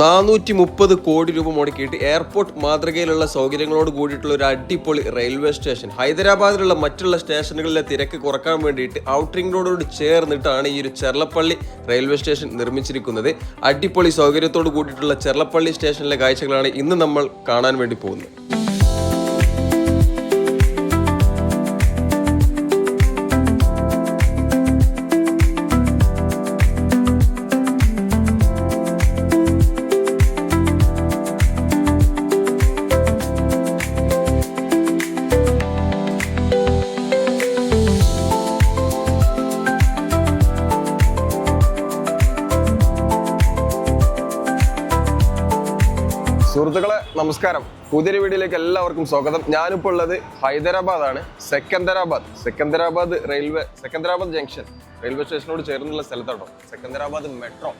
നാനൂറ്റി മുപ്പത് കോടി രൂപ മുടക്കിയിട്ട് എയർപോർട്ട് മാതൃകയിലുള്ള സൗകര്യങ്ങളോട് കൂടിയിട്ടുള്ള ഒരു അടിപൊളി റെയിൽവേ സ്റ്റേഷൻ. ഹൈദരാബാദിലുള്ള മറ്റുള്ള സ്റ്റേഷനുകളിലെ തിരക്ക് കുറയ്ക്കാൻ വേണ്ടിയിട്ട് ഔട്ടറിംഗ് റോഡോട് ചേർന്നിട്ടാണ് ഈ ഒരു ചെർലപ്പള്ളി റെയിൽവേ സ്റ്റേഷൻ നിർമ്മിച്ചിരിക്കുന്നത്. അടിപൊളി സൗകര്യത്തോട് കൂടിയിട്ടുള്ള ചെർലപ്പള്ളി സ്റ്റേഷനിലെ കാഴ്ചകളാണ് ഇന്ന് നമ്മൾ കാണാൻ വേണ്ടി പോകുന്നത്. നമസ്കാരം. പുതിയൊരു വീഡിയോയിലേക്ക് എല്ലാവർക്കും സ്വാഗതം. ഞാനിപ്പോൾ ഉള്ളത് ഹൈദരാബാദ് ആണ് Secunderabad. Secunderabad railway Secunderabad junction. Railway സ്റ്റേഷനോട് ചേർന്നുള്ള സ്ഥലത്താട്ടോ. സെക്കന്ദരാബാദ് മെട്രോ.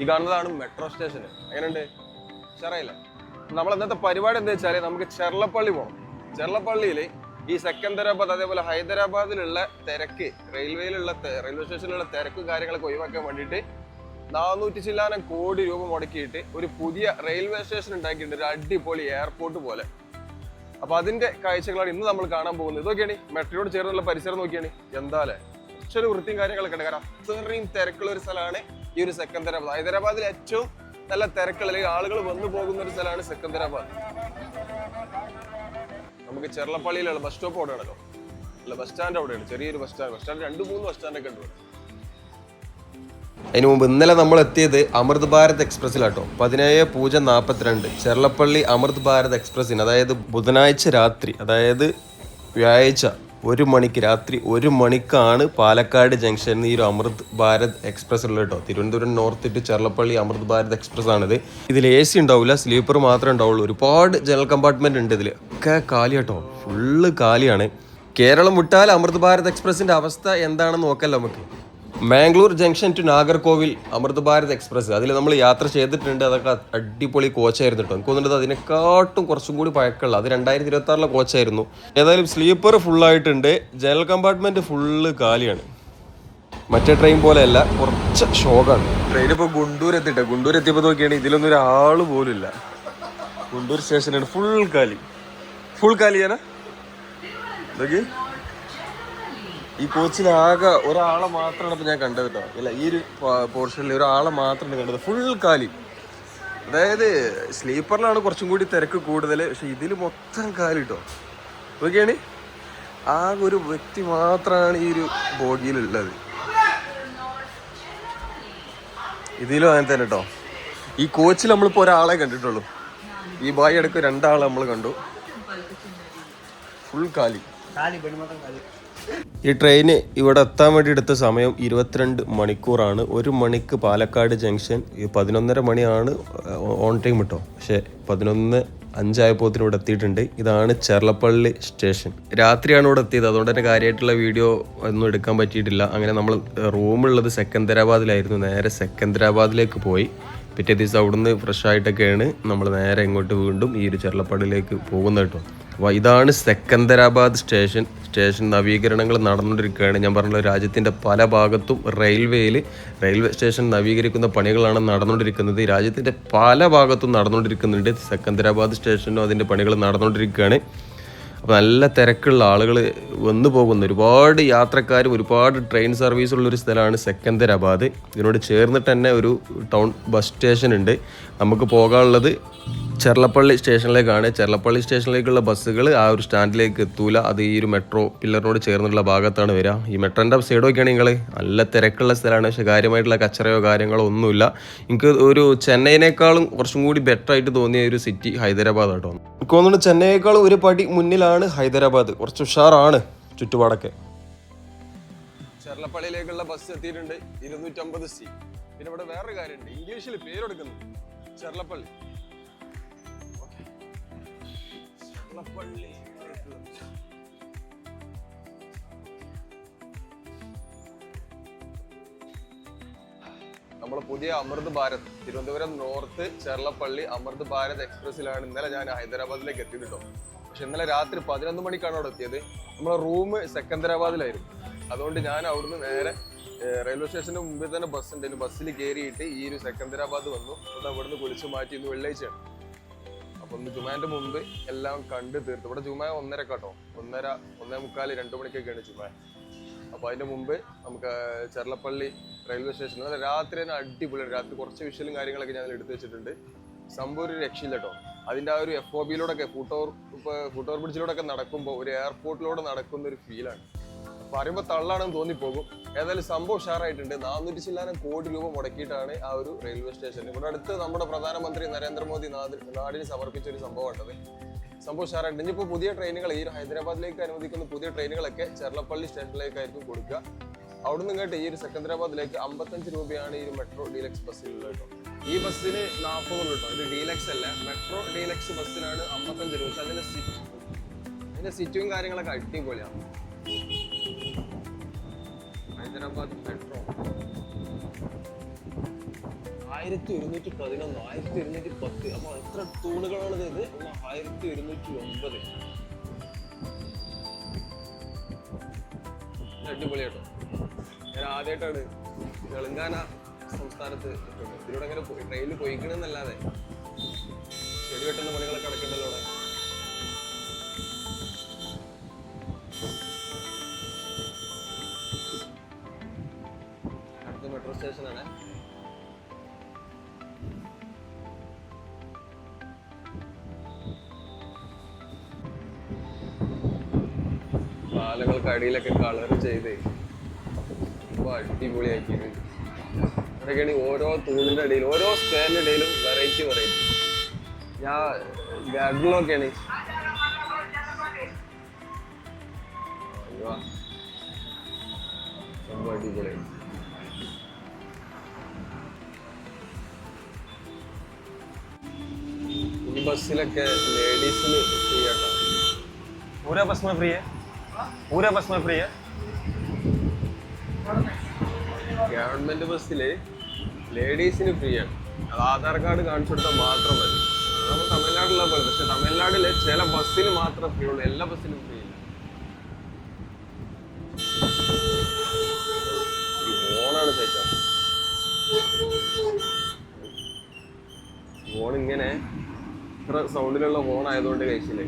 ഈ കാണുന്നതാണ് മെട്രോ സ്റ്റേഷൻ എങ്ങനെയുണ്ട്? ചെറയില്ല നമ്മൾ ഇന്നത്തെ പരിപാടി എന്താ വെച്ചാൽ നമുക്ക് ചെർലപ്പള്ളി പോകണം ചെർലപ്പള്ളിയിൽ ഈ സെക്കന്ദരാബാദ് അതേപോലെ ഹൈദരാബാദിലുള്ള തിരക്ക് റെയിൽവേയിലുള്ള റെയിൽവേ സ്റ്റേഷനിലുള്ള തിരക്കും കാര്യങ്ങളൊക്കെ ഒഴിവാക്കാൻ വേണ്ടിയിട്ട് നാനൂറ്റി ചില്ലാനം കോടി രൂപ മുടക്കിയിട്ട് ഒരു പുതിയ റെയിൽവേ സ്റ്റേഷൻ ഉണ്ടാക്കിയിട്ടുണ്ട്. ഒരു അടിപൊളി എയർപോർട്ട് പോലെ. അപ്പൊ അതിന്റെ കാഴ്ചകളാണ് ഇന്ന് നമ്മൾ കാണാൻ പോകുന്നത്. ഇതൊക്കെയാണ് മെട്രോയോട് ചേർന്നുള്ള പരിസരം നോക്കിയാണ്. എന്താലേ കുറച്ചൊരു വൃത്തിയും കാര്യങ്ങളൊക്കെ ഉണ്ട്. കാരണം അത്രയും തിരക്കുള്ള ഒരു സ്ഥലമാണ് ഈ ഒരു സെക്കന്ദരാബാദ്. ഹൈദരാബാദിൽ ഏറ്റവും നല്ല തിരക്കുള്ള അല്ലെങ്കിൽ ആളുകൾ വന്നു പോകുന്ന ഒരു സ്ഥലമാണ് സെക്കന്ദരാബാദ്. നമുക്ക് ചെർളപ്പള്ളിയിലുള്ള ബസ് സ്റ്റോപ്പ് അവിടെയാണല്ലോ. അല്ല ബസ് സ്റ്റാൻഡ് അവിടെയാണ്. ചെറിയൊരു ബസ് സ്റ്റാൻഡ്. ബസ് സ്റ്റാൻഡ് രണ്ട് മൂന്ന് ബസ് സ്റ്റാൻഡൊക്കെ ഉണ്ട്. അതിനു മുമ്പ് ഇന്നലെ നമ്മൾ എത്തിയത് അമൃത് ഭാരത് എക്സ്പ്രസ്സിലാട്ടോ. പതിനേഴ് പൂജ്യം നാൽപ്പത്തിരണ്ട് ചെർലപ്പള്ളി അമൃത് ഭാരത് എക്സ്പ്രസ്സിന് അതായത് ബുധനാഴ്ച രാത്രി അതായത് വ്യാഴാഴ്ച ഒരു മണിക്ക് രാത്രി ഒരു മണിക്കാണ് പാലക്കാട് ജംഗ്ഷനിൽ ഈ ഒരു അമൃത് ഭാരത് എക്സ്പ്രസ് ഉള്ളത് കേട്ടോ. Thiruvananthapuram north to Cherlapally Amrit Bharat express ആണിത് ഇതിൽ എ സി ഉണ്ടാവില്ല സ്ലീപ്പർ മാത്രമേ ഉണ്ടാവുള്ളൂ. ഒരുപാട് ജനറൽ കമ്പാർട്ട്മെന്റ് ഉണ്ട് ഇതിൽ ഒക്കെ കാലി കേട്ടോ. ഫുള്ള് കാലിയാണ്. കേരളം വിട്ടാൽ അമൃത് ഭാരത് എക്സ്പ്രസിന്റെ അവസ്ഥ എന്താണെന്ന് നോക്കല്ലോ നമുക്ക്. Mangalore junction to Nagercoil Amrit Bharat express. അതിൽ നമ്മൾ യാത്ര ചെയ്തിട്ടുണ്ട്. അതൊക്കെ അടിപൊളി കോച്ചായിരുന്നു കേട്ടോ. എനിക്ക് തോന്നുന്നത് അതിനെക്കാട്ടും കുറച്ചും കൂടി പഴക്കമുള്ള അത് രണ്ടായിരത്തി ഇരുപത്തി ആറിലെ കോച്ചായിരുന്നു. ഏതായാലും സ്ലീപ്പർ ഫുള്ളായിട്ടുണ്ട്. ജനറൽ കമ്പാർട്ട്മെന്റ് ഫുള്ള് കാലിയാണ്. മറ്റേ ട്രെയിൻ പോലെയല്ല കുറച്ച് ഷോക്കാണ് ട്രെയിൻ ഇപ്പോൾ ഗുണ്ടൂർ എത്തിട്ടെ ഗുണ്ടൂർ എത്തിയപ്പോൾ നോക്കിയാണ് ഇതിലൊന്നും ഒരാൾ പോലും ഇല്ല. ഗുണ്ടൂർ സ്റ്റേഷനാണ്. ഫുൾ കാലി. ഫുൾ കാലിയാണ്? നോക്കി. ഈ കോച്ചിലാകെ ഒരാളെ മാത്രമാണ് ഇപ്പം ഞാൻ കണ്ടത് കേട്ടോ ഇല്ല ഈ ഒരു പോർഷനിൽ ഒരാളെ മാത്രമാണ് കണ്ടത്. ഫുൾ കാലി. അതായത് സ്ലീപ്പറിലാണ് കുറച്ചും കൂടി തിരക്ക് കൂടുതൽ. പക്ഷെ ഇതിൽ മൊത്തം കാലി കേട്ടോ നോക്കിയാണ്? ആ ഒരു വ്യക്തി മാത്രമാണ് ഈ ഒരു ബോഗിയിലുള്ളത്. ഇതിലും അങ്ങനെ തന്നെ കേട്ടോ ഈ കോച്ചിൽ നമ്മളിപ്പോൾ ഒരാളെ കണ്ടിട്ടുള്ളൂ. ഈ ബായി അടക്കം രണ്ടാളെ നമ്മൾ കണ്ടു. ഫുൾ കാലി. കാലി പെരുമാറ്റം കാലി. ഈ ട്രെയിന് ഇവിടെ എത്താൻ വേണ്ടി എടുത്ത സമയം ഇരുപത്തിരണ്ട് മണിക്കൂറാണ്. ഒരു മണിക്ക് പാലക്കാട് ജംഗ്ഷൻ പതിനൊന്നര മണിയാണ് ഓൺ ടൈം കിട്ടോ പക്ഷേ പതിനൊന്ന് അഞ്ചായപ്പോത്തിന് ഇവിടെ എത്തിയിട്ടുണ്ട്. ഇതാണ് ചെർലപ്പള്ളി സ്റ്റേഷൻ രാത്രിയാണ് ഇവിടെ എത്തിയത്. അതുകൊണ്ട് തന്നെ കാര്യമായിട്ടുള്ള വീഡിയോ ഒന്നും എടുക്കാൻ പറ്റിയിട്ടില്ല. അങ്ങനെ നമ്മൾ റൂമുള്ളത് സെക്കന്ദരാബാദിലായിരുന്നു. നേരെ സെക്കന്ദരാബാദിലേക്ക് പോയി. പിറ്റേ ദിവസം അവിടുന്ന് ഫ്രഷ് ആയിട്ടൊക്കെയാണ് നമ്മൾ നേരെ ഇങ്ങോട്ട് വീണ്ടും ഈ ഒരു ചെർലപ്പള്ളിയിലേക്ക് പോകുന്നത് കേട്ടോ. അപ്പോൾ ഇതാണ് സെക്കന്ദരാബാദ് സ്റ്റേഷൻ സ്റ്റേഷൻ നവീകരണങ്ങൾ നടന്നുകൊണ്ടിരിക്കുകയാണ്. ഞാൻ പറഞ്ഞ രാജ്യത്തിന്റെ പല ഭാഗത്തും റെയിൽവേയിൽ റെയിൽവേ സ്റ്റേഷൻ നവീകരിക്കുന്ന പണികളാണ് നടന്നുകൊണ്ടിരിക്കുന്നത്. രാജ്യത്തിന്റെ പല ഭാഗത്തും നടന്നുകൊണ്ടിരിക്കുന്നുണ്ട്. സെക്കന്ദരാബാദ് സ്റ്റേഷനും അതിന്റെ പണികൾ നടന്നുകൊണ്ടിരിക്കുകയാണ്. അപ്പോൾ നല്ല തിരക്കുള്ള ആളുകൾ വന്നു പോകുന്ന. ഒരുപാട് യാത്രക്കാരും ഒരുപാട് ട്രെയിൻ സർവീസ് ഉള്ളൊരു സ്ഥലമാണ് സെക്കന്ദരാബാദ്. ഇതിനോട് ചേർന്നിട്ട് തന്നെ ഒരു ടൗൺ ബസ് സ്റ്റേഷൻ ഉണ്ട് നമുക്ക് പോകാനുള്ളത് ചെർലപ്പള്ളി സ്റ്റേഷനിലേക്കാണ്. ചെർലപ്പള്ളി സ്റ്റേഷനിലേക്കുള്ള ബസ്സുകൾ ആ ഒരു സ്റ്റാൻഡിലേക്ക് എത്തൂല. അത് ഈ ഒരു മെട്രോ പില്ലറിനോട് ചേർന്നുള്ള ഭാഗത്താണ് വരിക. ഈ മെട്രോന്റെ സൈഡ് നോക്കിയാണ് നിങ്ങൾ നല്ല തിരക്കുള്ള സ്ഥലമാണ്. പക്ഷേ കാര്യമായിട്ടുള്ള കച്ചറയോ കാര്യങ്ങളോ ഒന്നുമില്ല. എനിക്ക് ഒരു ചെന്നൈനേക്കാളും കുറച്ചും കൂടി ബെറ്റർ ആയിട്ട് തോന്നിയ ഒരു സിറ്റി ഹൈദരാബാദ് ആട്ടോ എനിക്ക് തോന്നുന്നു ചെന്നൈയേക്കാളും ഒരു പടി മുന്നിലാണ് ഹൈദരാബാദ്. കുറച്ച് ഉഷാറാണ് ചുറ്റുപാടൊക്കെ. ചെർലപ്പള്ളിയിലേക്കുള്ള ബസ് എത്തിയിട്ടുണ്ട്. ഇരുന്നൂറ്റമ്പത് സി. പിന്നെ ഇവിടെ വേറൊരു കാര്യമുണ്ട്. ഇംഗ്ലീഷിൽ പേരെടുക്കുന്നു. ചെർലപ്പള്ളി. ചെർലപ്പള്ളി നമ്മൾ പുതിയ അമൃത് ഭാരത്. തിരുവനന്തപുരം നോർത്ത് ചെറളപ്പള്ളി അമൃത് ഭാരത് എക്സ്പ്രസ്സിലാണ് ഇന്നലെ ഞാൻ ഹൈദരാബാദിലേക്ക് എത്തിയത് കേട്ടോ പക്ഷെ ഇന്നലെ രാത്രി പതിനൊന്ന് മണിക്കാണ് അവിടെ എത്തിയത്. നമ്മളെ റൂം സെക്കന്ദരാബാദിലായിരുന്നു. അതുകൊണ്ട് ഞാൻ അവിടുന്ന് നേരെ റെയിൽവേ സ്റ്റേഷന് മുമ്പിൽ തന്നെ ബസ് ഉണ്ടായിരുന്നു ബസ്സിൽ കയറിയിട്ട് ഈ ഒരു സെക്കന്ദരാബാദ് വന്നു. അത് അവിടുന്ന് കുളിച്ച് മാറ്റി ഇന്ന് വെള്ളിയാഴ്ചയാണ്. ഒന്ന് ജുമാന്റെ മുമ്പ് എല്ലാം കണ്ടു തീർത്തു. ഇവിടെ ജുമാ ഒന്നര കേട്ടോ ഒന്നര ഒന്നേ മുക്കാൽ രണ്ടു മണിക്കൊക്കെയാണ് ജുമാ. അപ്പൊ അതിന്റെ മുമ്പ് നമുക്ക് ചെർലപ്പള്ളി റെയിൽവേ സ്റ്റേഷൻ അതായത് രാത്രി തന്നെ അടിപൊളിയാണ്. രാത്രി കുറച്ച് വിഷ്വലും കാര്യങ്ങളൊക്കെ ഞാൻ എടുത്തു വെച്ചിട്ടുണ്ട്. സംഭവം ഒരു രക്ഷയില്ല കേട്ടോ അതിന്റെ ആ ഒരു എഫ് ഒ ബിയിലൂടെ ഒക്കെ ഫൂട്ടോർ ഫൂട്ടോർ ബ്രിഡ്ജിലൂടെ ഒക്കെ നടക്കുമ്പോൾ ഒരു എയർപോർട്ടിലൂടെ നടക്കുന്ന ഒരു ഫീലാണ് പറയുമ്പോൾ തള്ളാണെന്ന് തോന്നിപ്പോകും. ഏതായാലും സംഭവം ഉഷാറായിട്ടുണ്ട്. നാനൂറ്റി ചില്ലാനം കോടി രൂപ മുടക്കിയിട്ടാണ് ആ ഒരു റെയിൽവേ സ്റ്റേഷൻ. ഇവിടെ അടുത്ത് നമ്മുടെ പ്രധാനമന്ത്രി നരേന്ദ്രമോദി നാട് നാടിന് സമർപ്പിച്ച ഒരു സംഭവമാണത് സംഭവം ഉഷാറായിട്ട് ഇനിയിപ്പോൾ പുതിയ ട്രെയിനുകൾ ഈ ഹൈദരാബാദിലേക്ക് അനുവദിക്കുന്ന പുതിയ ട്രെയിനുകളൊക്കെ ചെറുപ്പള്ളി സ്റ്റേഷനിലേക്കായിരിക്കും കൊടുക്കുക. അവിടുന്ന് ഇങ്ങോട്ട് ഈ ഒരു സെക്കന്ദരാബാദിലേക്ക് അമ്പത്തഞ്ച് രൂപയാണ് ഈ മെട്രോ ഡീലക്സ് ബസ്സിലുള്ളത് കേട്ടോ. ഈ ബസ്സിന് നാൽപ്പത് കേട്ടോ. ഇത് ഡീലക്സ് അല്ല. മെട്രോ ഡീലക്സ് ബസ്സിനാണ് അമ്പത്തഞ്ച് രൂപ. പക്ഷെ അതിന്റെ സീറ്റ് അതിന്റെ സീറ്റും കാര്യങ്ങളൊക്കെ അടിപൊളിയാണ്. ഹൈദരാബാദ് മെട്രോ ആയിരത്തി ഒരുന്നൂറ്റി പതിനൊന്ന് ആയിരത്തി ഒരുന്നൂറ്റി പത്ത് അപ്പൊ എത്ര തൂണുകളാണ് ഇത്? ആയിരത്തി ഒരുന്നൂറ്റി ഒമ്പത് അടിപൊളിയാട്ടോ ഞാൻ ആദ്യമായിട്ടാണ് തെലങ്കാന സംസ്ഥാനത്ത്. ഇതിലൂടെ അങ്ങനെ ട്രെയിനിൽ പോയിക്കണെന്നല്ലാതെ. ചെടി വെട്ടുന്ന പണികളൊക്കെ നടക്കണ്ടല്ലോ അവിടെ. അടുത്ത മെട്രോ സ്റ്റേഷനാണ് പാലകൾക്ക് അടിയിലൊക്കെ കളർ ചെയ്ത് ഇപ്പൊ അടിപൊളിയാക്കിയത് അതൊക്കെയാണ് ഓരോ തൂണിന്റെ അടിയിൽ ഓരോ സ്ക്വയറിന്റെ ഇടയിലും വെറൈറ്റി വെറൈറ്റി ഞാൻ ഗാർഡനിലൊക്കെയാണ് ഈ ബസ്സിലൊക്കെ ലേഡീസിന് ഫ്രീ ആട്ടോ पूरा बस में फ्री है पूरा बस में फ्री है ഗവൺമെന്റ് ബസ്സില് ലേഡീസിന് ഫ്രീ ആണ് അത് ആധാർ കാർഡ് കാണിച്ചു കൊടുത്താൽ മാത്രം മതി നമ്മൾ തമിഴ്നാട്ടിലെ പോലെ പക്ഷെ തമിഴ്നാട്ടിലെ ചില ബസ്സിന് മാത്രം ഫ്രീ ഉള്ളൂ എല്ലാ ബസ്സിനും ഫ്രീ ഇല്ല ഈ ഫോണാണ് ചേച്ചാ ഫോൺ ഇങ്ങനെ ഇത്ര സൗണ്ടിലുള്ള ഹോൺ ആയതുകൊണ്ട് കഴിച്ചില്ലേ?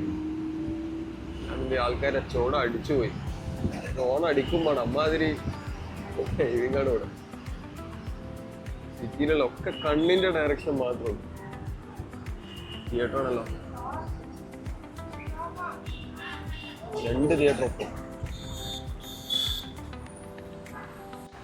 അതിന്റെ ആൾക്കാരെ ചോട അടിച്ചു പോയി. ഫോൺ അടിക്കുമ്പോൾ അമ്മാതിരി ഇതിങ്ങാണ് ഇവിടെ സിറ്റിയിലുള്ള ഒക്കെ കണ്ണിന്റെ ഡയറക്ഷൻ മാത്രം തിയേറ്റർ ആണല്ലോ. രണ്ട് തിയേറ്റർ ഒപ്പം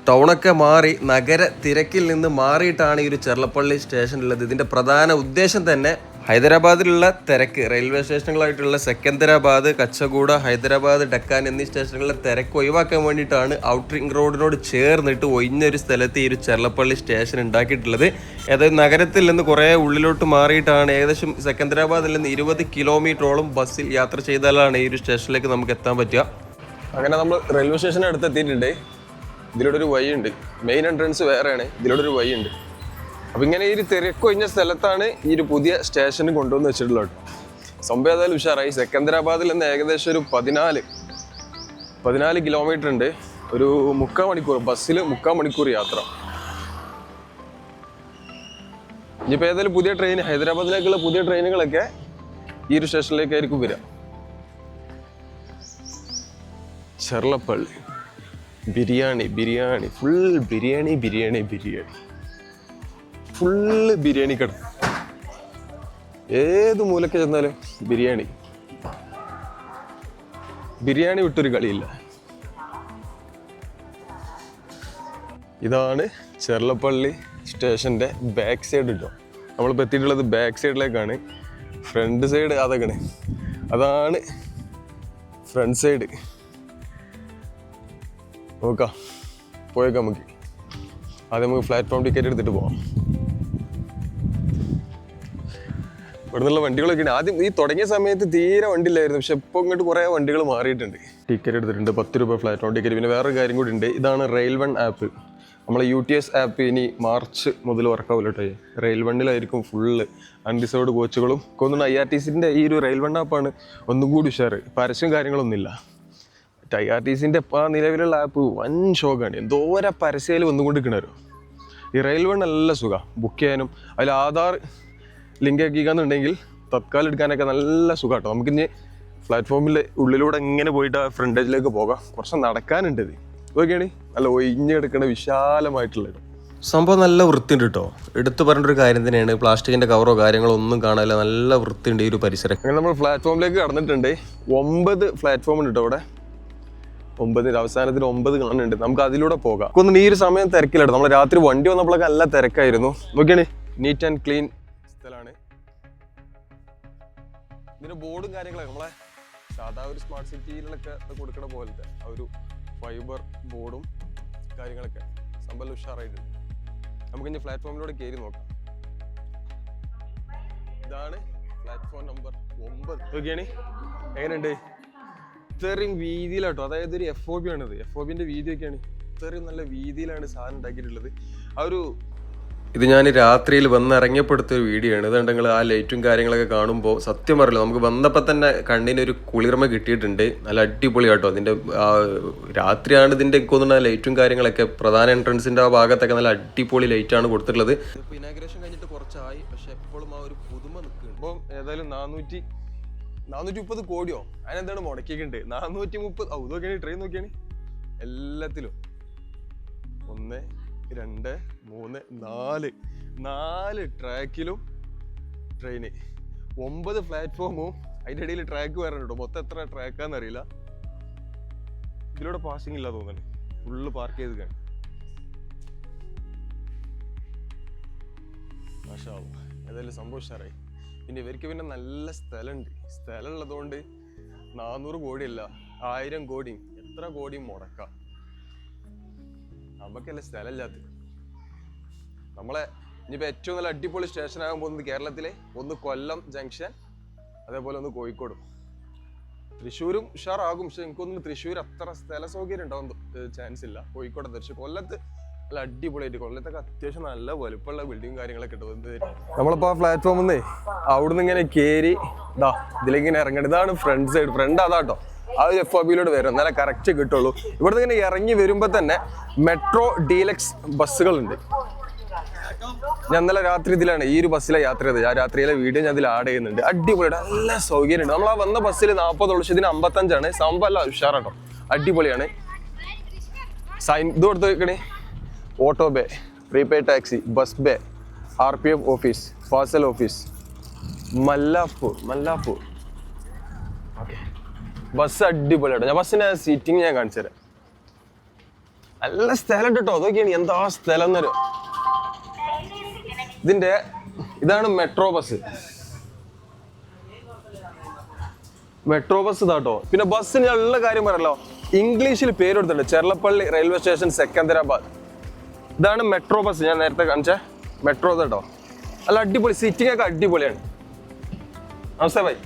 ടൗണൊക്കെ മാറി നഗര തിരക്കിൽ നിന്ന് മാറിയിട്ടാണ് ഈ ഒരു ചെറുപ്പള്ളി സ്റ്റേഷനുള്ളത് ഇതിന്റെ പ്രധാന ഉദ്ദേശം തന്നെ ഹൈദരാബാദിലുള്ള തിരക്ക് റെയിൽവേ സ്റ്റേഷനുകളായിട്ടുള്ള സെക്കന്ദരാബാദ് കച്ചഗൂഡ ഹൈദരാബാദ് ഡക്കാൻ എന്നീ സ്റ്റേഷനുകളിലെ തിരക്ക് ഒഴിവാക്കാൻ വേണ്ടിയിട്ടാണ് ഔട്ടറിംഗ് റോഡിനോട് ചേർന്നിട്ട് ഒഴിഞ്ഞൊരു സ്ഥലത്ത് ഈ ഒരു ചെർലപ്പള്ളി സ്റ്റേഷൻ ഉണ്ടാക്കിയിട്ടുള്ളത്. അതായത് നഗരത്തിൽ നിന്ന് കുറേ ഉള്ളിലോട്ട് മാറിയിട്ടാണ് ഏകദേശം സെക്കന്ദരാബാദിൽ നിന്ന് ഇരുപത് കിലോമീറ്ററോളം ബസ്സിൽ യാത്ര ചെയ്താലാണ് ഈ ഒരു സ്റ്റേഷനിലേക്ക് നമുക്ക് എത്താൻ പറ്റുക. അങ്ങനെ നമ്മൾ റെയിൽവേ സ്റ്റേഷൻ അടുത്ത് എത്തിയിട്ടുണ്ട് ഇതിലൂടെ ഒരു വഴിയുണ്ട്. മെയിൻ എൻട്രൻസ് വേറെയാണ്. ഇതിലൂടെ ഒരു വഴിയുണ്ട്. അപ്പൊ ഇങ്ങനെ ഈ ഒരു തിരക്കൊഴിഞ്ഞ സ്ഥലത്താണ് ഈ ഒരു പുതിയ സ്റ്റേഷൻ കൊണ്ടുവന്ന് വെച്ചിട്ടുള്ളത് സംഭവം ഏതായാലും ഉഷാറായി. സെക്കന്ദരാബാദിൽ നിന്ന് ഏകദേശം ഒരു പതിനാല് പതിനാല് കിലോമീറ്റർ ഉണ്ട്. ഒരു മുക്കാൽ മണിക്കൂർ ബസ്സിൽ മുക്കാൽ മണിക്കൂർ യാത്ര. ഇനിയിപ്പോൾ ഏതായാലും പുതിയ ട്രെയിൻ ഹൈദരാബാദിലേക്കുള്ള പുതിയ ട്രെയിനുകളൊക്കെ ഈ ഒരു സ്റ്റേഷനിലേക്കായിരിക്കും വരിക. ചെറുളപ്പള്ളി ബിരിയാണി ബിരിയാണി. ഫുൾ ബിരിയാണി ബിരിയാണി ബിരിയാണി. ഫുള്ള് ബിരിയാണി കട. ഏത് മൂലക്ക് ചെന്നാലും ബിരിയാണി. ബിരിയാണി വിട്ടൊരു കളിയില്ല. ഇതാണ് ചെർലപ്പള്ളി സ്റ്റേഷന്റെ ബാക്ക് സൈഡ് കേട്ടോ നമ്മളിപ്പോൾ എത്തിയിട്ടുള്ളത് ബാക്ക് സൈഡിലേക്കാണ്. ഫ്രണ്ട് സൈഡ് അതൊക്കെയാണ്. അതാണ് ഫ്രണ്ട് സൈഡ്. നോക്കാം. പോയേക്കാം നമുക്ക്. ആദ്യം നമുക്ക് പ്ലാറ്റ്ഫോം ടിക്കറ്റ് എടുത്തിട്ട് പോവാം. ഇവിടെ നിന്നുള്ള വണ്ടികളൊക്കെ ആദ്യം ഈ തുടങ്ങിയ സമയത്ത് തീരെ വണ്ടിയില്ലായിരുന്നു. പക്ഷെ ഇപ്പോൾ ഇങ്ങോട്ട് കുറേ വണ്ടികൾ മാറിയിട്ടുണ്ട്. ടിക്കറ്റ് എടുത്തിട്ടുണ്ട്. പത്ത് രൂപ ഫ്ലാറ്റ് ഓൺ ടിക്കറ്റ് പിന്നെ വേറൊരു കാര്യം കൂടി ഉണ്ട്. ഇതാണ് റെയിൽ വൺ ആപ്പ് നമ്മളെ യു ടി എസ് ആപ്പ് ഇനി മാർച്ച് മുതൽ വർക്കാവില്ല കേട്ടോ. റെയിൽ വണ്ണിലായിരിക്കും ഫുള്ള് അൺഡിസേർഡ് കോച്ചുകളും കൊന്നുകൊണ്ട് ഐ ആർ ടി സിന്റെ ഈ ഒരു റെയിൽ വൺ ആപ്പാണ് ഒന്നും കൂടി ഉഷാറ്. പരസ്യം കാര്യങ്ങളൊന്നുമില്ല. ഐ ആർ ടി സിന്റെ ആ നിലവിലുള്ള ആപ്പ് വൻ ഷോക്കാണ് എന്തോരം പരസ്യയിൽ കിണറും ഈ റെയിൽ വൺ നല്ല സുഖമാണ് ബുക്ക് ചെയ്യാനും. അതിൽ ആധാർ ലിങ്ക് ആക്കിക്കാന്നുണ്ടെങ്കിൽ തത്കാലം എടുക്കാനൊക്കെ നല്ല സുഖമാട്ടോ നമുക്കിനി പ്ലാറ്റ്ഫോമിൽ ഉള്ളിലൂടെ എങ്ങനെ പോയിട്ട് ആ ഫ്രണ്ടേജിലേക്ക് പോകാം. കുറച്ച് നടക്കാനുണ്ട് ഇത്. ഓക്കെയാണ് നല്ല ഒഴിഞ്ഞ് കിടക്കണ വിശാലമായിട്ടുള്ള ഇടം സംഭവം നല്ല വൃത്തിയുണ്ട് കേട്ടോ എടുത്തു പറഞ്ഞൊരു കാര്യം തന്നെയാണ്. പ്ലാസ്റ്റിക്കിന്റെ കവറോ കാര്യങ്ങളോ ഒന്നും കാണാനില്ല. നല്ല വൃത്തിയുണ്ട് ഈ ഒരു പരിസരം. അങ്ങനെ നമ്മൾ പ്ലാറ്റ്ഫോമിലേക്ക് കടന്നിട്ടുണ്ട്. ഒമ്പത് പ്ലാറ്റ്ഫോം ഉണ്ട് കേട്ടോ ഇവിടെ ഒമ്പതിന് അവസാനത്തിന് ഒമ്പത് കാണുന്നുണ്ട്. നമുക്ക് അതിലൂടെ പോകാം. ഒന്ന് ഈ ഒരു സമയം തിരക്കിലാണ് നമ്മൾ രാത്രി വണ്ടി വന്നപ്പോഴൊക്കെ നല്ല തിരക്കായിരുന്നു. നോക്കിയാണ് നീറ്റ് ആൻഡ് ക്ലീൻ സ്ഥലമാണ് ഇതിന്റെ ബോർഡും കാര്യങ്ങളൊക്കെ നമ്മളെ സാധാ ഒരു സ്മാർട്ട് സിറ്റിയിലൊക്കെ കൊടുക്കണ പോലത്തെ ആ ഒരു ഫൈബർ ബോർഡും കാര്യങ്ങളൊക്കെ സംഭവം ഉഷാറായിട്ടുണ്ട്. നമുക്ക് ഇനി പ്ലാറ്റ്ഫോമിലൂടെ കയറി നോക്കാം. ഇതാണ് പ്ലാറ്റ്ഫോം നമ്പർ ഒമ്പത്. നോക്കിയാണ് എങ്ങനെയുണ്ട്? ഇത്രയും വീതിയിലാട്ടോ അതായത് ഒരു എഫ് ഒ ബി ആണിത്. എഫ് ഒ ബിന്റെ വീതിയൊക്കെയാണ് ഇത്രയും നല്ല വീതിയിലാണ് സാധനം ഉണ്ടാക്കിയിട്ടുള്ളത്. ആ ഒരു ഇത് ഞാൻ രാത്രിയിൽ വന്ന് ഇറങ്ങിയപ്പെടുത്ത ഒരു വീഡിയോ ആണ്. ഇതുകൊണ്ട് ആ ലൈറ്റും കാര്യങ്ങളൊക്കെ കാണുമ്പോൾ സത്യം പറയല്ലോ നമുക്ക് വന്നപ്പോൾ തന്നെ കണ്ണിനൊരു കുളിർമ കിട്ടിയിട്ടുണ്ട്. നല്ല അടിപൊളി കേട്ടോ അതിന്റെ ആ രാത്രിയാണ് ഇതിന്റെ കൊന്നുന്ന ലൈറ്റും കാര്യങ്ങളൊക്കെ പ്രധാന എൻട്രൻസിന്റെ ആ ഭാഗത്തൊക്കെ നല്ല അടിപൊളി ലൈറ്റാണ് കൊടുത്തിട്ടുള്ളത്. ഇപ്പോൾ ഇനാഗ്രേഷൻ കഴിഞ്ഞിട്ട് കുറച്ചായി പക്ഷെ എപ്പോഴും ആ ഒരു പുതുമ നിൽക്കുന്നുണ്ട്. ഇപ്പം ഏതായാലും നാനൂറ്റി നാനൂറ്റി മുപ്പത് കോടിയോ? അതിനെന്താണ് മുടക്കിയിട്ടുണ്ട് നാനൂറ്റി മുപ്പത് നോക്കിയാണ് ട്രെയിൻ നോക്കിയാണ്? എല്ലാത്തിലും. ഒന്ന് രണ്ട് മൂന്ന് നാല്. നാല് ട്രാക്കിലും ട്രെയിന് ഒമ്പത് പ്ലാറ്റ്ഫോമും അതിന്റെ ഇടയിൽ ട്രാക്ക് വരാനുണ്ടോ മൊത്തം എത്ര ട്രാക്കാന്ന് അറിയില്ല. ഇതിലൂടെ പാസിംഗ് ഇല്ല തോന്നുന്നു ഫുള്ള് പാർക്ക് ചെയ്ത്. ഏതായാലും സംഭവം ഉഷാറായി. പിന്നെ ഇവർക്ക് പിന്നെ നല്ല സ്ഥലമുണ്ട്. സ്ഥലം ഉള്ളതുകൊണ്ട് നാനൂറ് കോടിയല്ല ആയിരം കോടിയും എത്ര കോടിയും മുടക്കാം. നമുക്കല്ലേ സ്ഥലമില്ലാത്ത നമ്മളെ ഇനിയിപ്പോൾ ഏറ്റവും നല്ല അടിപൊളി സ്റ്റേഷൻ ആകാൻ പോകുന്നത് കേരളത്തിലെ ഒന്ന് കൊല്ലം ജംഗ്ഷൻ അതേപോലെ ഒന്ന് കോഴിക്കോടും. തൃശ്ശൂരും ഉഷാറാകും. പക്ഷെ എനിക്കൊന്നും തൃശ്ശൂർ അത്ര സ്ഥല സൗകര്യം ഉണ്ടാവും ചാൻസ് ഇല്ല. കോഴിക്കോട് തൃശ്ശൂർ കൊല്ലത്ത് നല്ല അടിപൊളിയായിട്ട് കൊല്ലത്തൊക്കെ അത്യാവശ്യം നല്ല വലുപ്പമുള്ള ബിൽഡിങ് കാര്യങ്ങളൊക്കെ കിട്ടും നമ്മളിപ്പോ ആ പ്ലാറ്റ്ഫോമിൽ നിന്ന് അവിടുന്ന് ഇങ്ങനെ കയറി ഇതാ ഇതിലേക്ക് ഇങ്ങനെ ഇറങ്ങണം. ഇതാണ് ഫ്രണ്ട് സൈഡ് ഫ്രണ്ട് അതാട്ടോ ആ ഒരു എഫ് ഒ ബിയിലൂടെ വരും. എന്നാലേ കറക്റ്റ് കിട്ടുള്ളൂ. ഇവിടെ ഇങ്ങനെ ഇറങ്ങി വരുമ്പോൾ തന്നെ മെട്രോ ഡീലക്സ് ബസ്സുകളുണ്ട്. ഞാൻ ഇന്നലെ രാത്രി ഇതിലാണ് ഈ ഒരു ബസ്സിലെ യാത്ര ചെയ്തത്. ആ രാത്രിയിലെ വീഡിയോ ഞാൻ ഇതിൽ ആഡ് ചെയ്യുന്നുണ്ട്. അടിപൊളിയുടെ നല്ല സൗകര്യമുണ്ട്. നമ്മൾ ആ വന്ന ബസ്സിൽ നാൽപ്പത് ഇതിന് അമ്പത്തഞ്ചാണ്. സംഭവമല്ല ഉഷാറാട്ടോ. അടിപൊളിയാണ്. സൈൻ ഇത് കൊടുത്ത് വെക്കണേ. Auto bay prepaid taxi bus bay R P F office parcel office Mallapur Mallapur. Bus അടിപൊളിയാട്ടോ. ഞാൻ ബസ്സിന്റെ സീറ്റിംഗ് ഞാൻ കാണിച്ചു തരാം. നല്ല സ്ഥലം കേട്ടോ. അതൊക്കെയാണ് എന്താ സ്ഥലം എന്നൊരു. ഇതിന്റെ ഇതാണ് മെട്രോ ബസ് മെട്രോ ബസ് ഇതാട്ടോ പിന്നെ ബസ്സിന് ഉള്ള കാര്യം പറയല്ലോ. ഇംഗ്ലീഷിൽ പേര് കൊടുത്തിട്ടുണ്ട്. Railway station Secunderabad. ഇതാണ് മെട്രോ ബസ് ഞാൻ നേരത്തെ കാണിച്ച. മെട്രോ ഇതാട്ടോ നല്ല അടിപൊളി സീറ്റിംഗ് ഒക്കെ അടിപൊളിയാണ്. നമസ്തേ ഭാई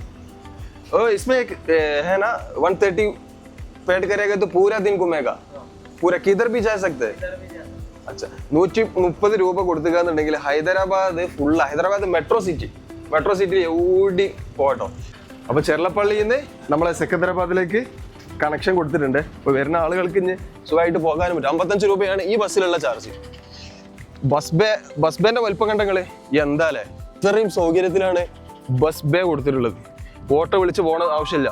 ओ इसमें एक ए, है ना 130 पेड करेगा तो पूरा दिन घूमेगा पूरा किधर भी जा सकते हैं അച്ഛാ നൂറ്റി മുപ്പത് രൂപ കൊടുത്തുകയെന്നുണ്ടെങ്കിൽ Hyderabad full Hyderabad metro city metro city എവിടെ പോകട്ടോ അപ്പൊ ചെർലപ്പള്ളിയിൽ നിന്ന് നമ്മളെ സെക്കന്ദരാബാദിലേക്ക് കണക്ഷൻ കൊടുത്തിട്ടുണ്ട് അപ്പൊ വരുന്ന ആളുകൾക്ക് ഇനി സുഖമായിട്ട് പോകാനും പറ്റും അമ്പത്തഞ്ച് രൂപയാണ് ഈ ബസ്സിലുള്ള ചാർജ് ബസ് ബേ ബസ് ബേന്റെ വലിപ്പം കണ്ടങ്ങള് എന്താലേ ഇത്രയും സൗകര്യത്തിലാണ് ബസ് ബേ കൊടുത്തിട്ടുള്ളത് ഓട്ടോ വിളിച്ച് പോകണ ആവശ്യമില്ല.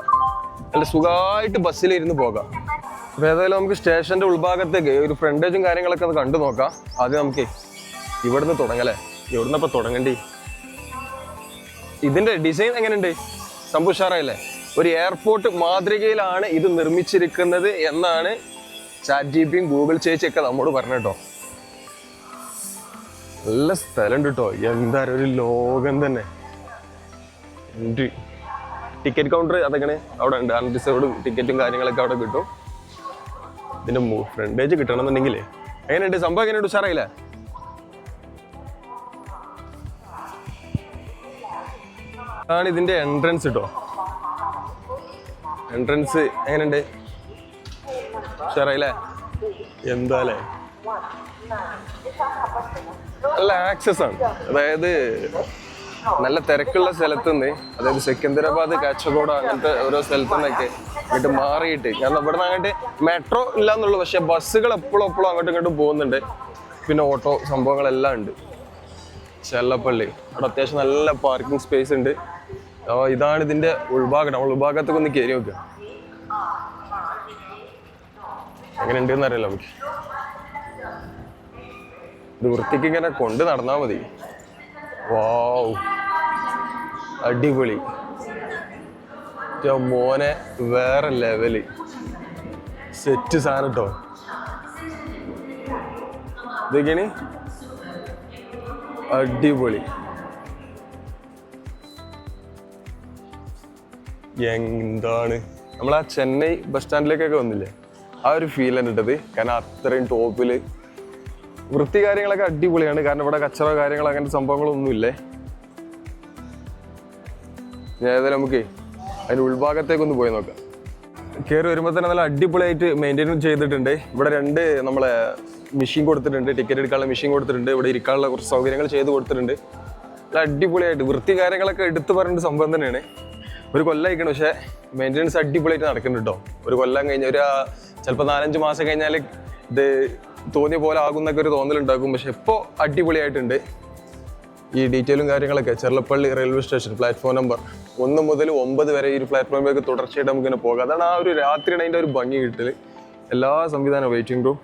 നല്ല സുഖമായിട്ട് ബസ്സിലിരുന്ന് പോകാം. അപ്പൊ ഏതായാലും നമുക്ക് സ്റ്റേഷന്റെ ഉൾഭാഗത്തേക്ക് ഒരു ഫ്രണ്ടേജും കാര്യങ്ങളൊക്കെ ഒന്ന് കണ്ടു നോക്കാം. ആദ്യം നമുക്ക് ഇവിടുന്ന് തുടങ്ങല്ലേ ഇവിടുന്ന് അപ്പോൾ തുടങ്ങണ്ടി? ഇതിന്റെ ഡിസൈൻ എങ്ങനെയുണ്ട്? സമ്പുഷാറല്ലേ ഒരു എയർപോർട്ട് മാതൃകയിലാണ് ഇത് നിർമ്മിച്ചിരിക്കുന്നത് എന്നാണ് ചാറ്റ് ജി പിയും ഗൂഗിൾ ചേച്ചിയൊക്കെ നമ്മോട് പറഞ്ഞു കേട്ടോ. നല്ല സ്ഥലം കേട്ടോ. എന്താ ഒരു ലോകം തന്നെ. ടിക്കറ്റ് കൗണ്ടർ അതെങ്ങനെ? അവിടെ ഉണ്ട്. അൺറിസർവ്ഡ് ടിക്കറ്റും കാര്യങ്ങളൊക്കെ അവിടെ കിട്ടും. ഇതിന്റെ ഫ്രണ്ടേജ് കിട്ടണമെന്നുണ്ടെങ്കിൽ എങ്ങനെയുണ്ട്? സംഭവം എങ്ങനെയുണ്ട്? ഉഷാറായില്ലേ? ആണ് ഇതിന്റെ എൻട്രൻസ് കേട്ടോ എൻട്രൻസ് എങ്ങനെയുണ്ട്? ഉഷാറായില്ലേ? എന്താ അല്ലേ നല്ല ആക്സസ് ആണ്. അതായത് നല്ല തിരക്കുള്ള സ്ഥലത്ത് നിന്ന് അതായത് സെക്കന്ദരാബാദ് കാച്ചഗോഡ അങ്ങനത്തെ ഓരോ സ്ഥലത്തു നിന്നൊക്കെ ഇങ്ങോട്ട് മാറിയിട്ട്. കാരണം ഇവിടെ നിന്ന് അങ്ങോട്ട് മെട്രോ ഇല്ല എന്നുള്ളൂ പക്ഷെ ബസ്സുകൾ എപ്പോഴും എപ്പോഴും അങ്ങോട്ടും ഇങ്ങോട്ടും പോകുന്നുണ്ട്. പിന്നെ ഓട്ടോ സംഭവങ്ങളെല്ലാം ഉണ്ട്. ചെല്ലപ്പള്ളി. അവിടെ അത്യാവശ്യം നല്ല പാർക്കിംഗ് സ്പേസ് ഉണ്ട്. അപ്പോൾ ഇതാണ് ഇതിന്റെ ഉൾഭാഗം. നമ്മൾ ഉൾഭാഗത്തൊക്കെ ഒന്ന് കയറി നോക്കുക എങ്ങനെ ഉണ്ടെന്ന് അറിയില്ല നമുക്ക്. ഇത് വൃത്തിക്ക് ഇങ്ങനെ കൊണ്ട് നടന്നാൽ മതി. വാവ് അടിപൊളി. മോനെ വേറെ ലെവൽ സെറ്റ് സാധനം കേട്ടോ ഇതൊക്കെയാണ് അടിപൊളി. എന്താണ്? നമ്മൾ ആ ചെന്നൈ ബസ് സ്റ്റാൻഡിലേക്കൊക്കെ വന്നില്ലേ? ആ ഒരു ഫീൽ ആണ് ഇട്ടത് കാരണം അത്രയും ടോപ്പിൽ വൃത്തി കാര്യങ്ങളൊക്കെ അടിപൊളിയാണ്. കാരണം ഇവിടെ കച്ചറോ കാര്യങ്ങളോ അങ്ങനത്തെ സംഭവങ്ങളൊന്നുമില്ലേ ഏതായാലും നമുക്ക് ഉൾഭാഗത്തേക്ക് ഒന്ന് പോയി നോക്കാം. കയറി വരുമ്പോൾ തന്നെ നല്ല അടിപൊളിയായിട്ട് മെയിന്റെയിൻ ചെയ്തിട്ടുണ്ട്. ഇവിടെ രണ്ട് നമ്മളെ മെഷീൻ കൊടുത്തിട്ടുണ്ട്. ടിക്കറ്റ് എടുക്കാനുള്ള മെഷീൻ കൊടുത്തിട്ടുണ്ട്. ഇവിടെ ഇരിക്കാനുള്ള കുറച്ച് സൗകര്യങ്ങൾ ചെയ്ത് കൊടുത്തിട്ടുണ്ട്. നല്ല അടിപൊളിയായിട്ട് വൃത്തി കാര്യങ്ങളൊക്കെ എടുത്തു പറഞ്ഞ സംഭവം തന്നെയാണ്. ഒരു കൊല്ലം ആയിക്കണം പക്ഷേ മെയിന്റെനൻസ് അടിപൊളിയായിട്ട് നടക്കുന്നുണ്ട് കേട്ടോ ഒരു കൊല്ലം കഴിഞ്ഞ ഒരു ചിലപ്പോൾ നാലഞ്ച് മാസം കഴിഞ്ഞാൽ ഇത് തോന്നിയ പോലെ ആകുന്നൊക്കെ ഒരു തോന്നലുണ്ടാക്കും പക്ഷെ ഇപ്പോൾ അടിപൊളിയായിട്ടുണ്ട്. ഈ ഡീറ്റെയിലും കാര്യങ്ങളൊക്കെ Cheruppalli railway station platform number ഒന്ന് മുതൽ ഒമ്പത് വരെ ഈ പ്ലാറ്റ്ഫോമിലേക്ക് തുടർച്ചയായിട്ട് നമുക്കിങ്ങനെ പോകാം. അതാണ് ആ ഒരു രാത്രിയുടെ അതിന്റെ ഒരു ഭംഗി കിട്ടൽ എല്ലാ സംവിധാനവും waiting room